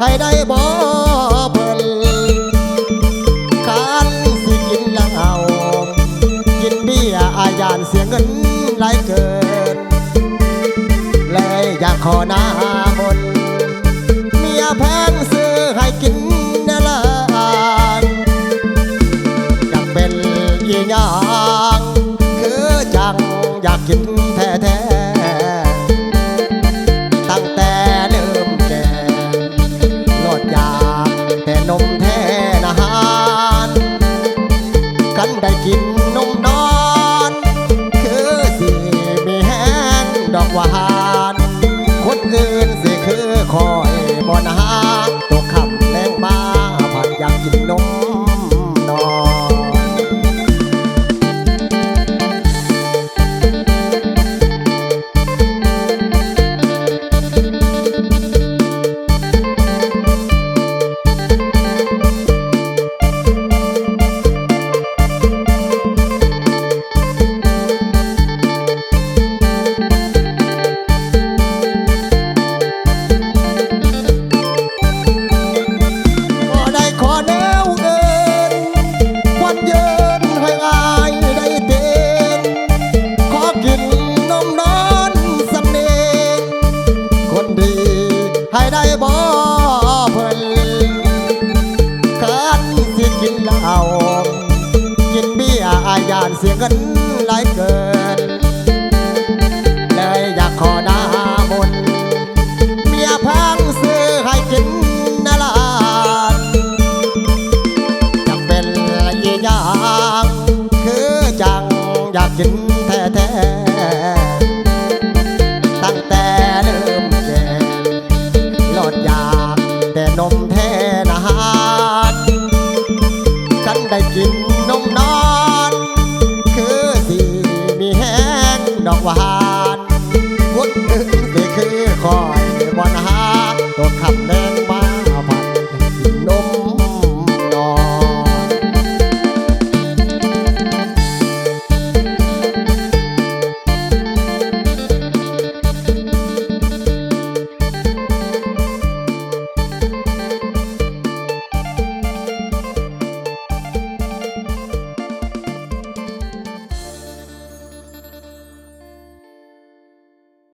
ให้ได้บ่เพิ่นการสิกินเหล้ากินเบี้ยอาญานเสียเงินหลายเกิน เลยอยากขอนา ได้กินนมนอน คือสิไม่แห้งดอกหวาน คนอื่นสิคือคอยบ่นหา มกินเบี้ยอาญาณเสียเงินหลายเกิน เลยอยากขอหน้ามนเมียพังซื้อให้กินนลาดอยากเป็นอีหยางคือจังอยากกินแท้ๆตั้งแต่เริ่มแก่หลอดยากแต่นม ได้กินนมนอน คือดีมีแห้งดอกว่า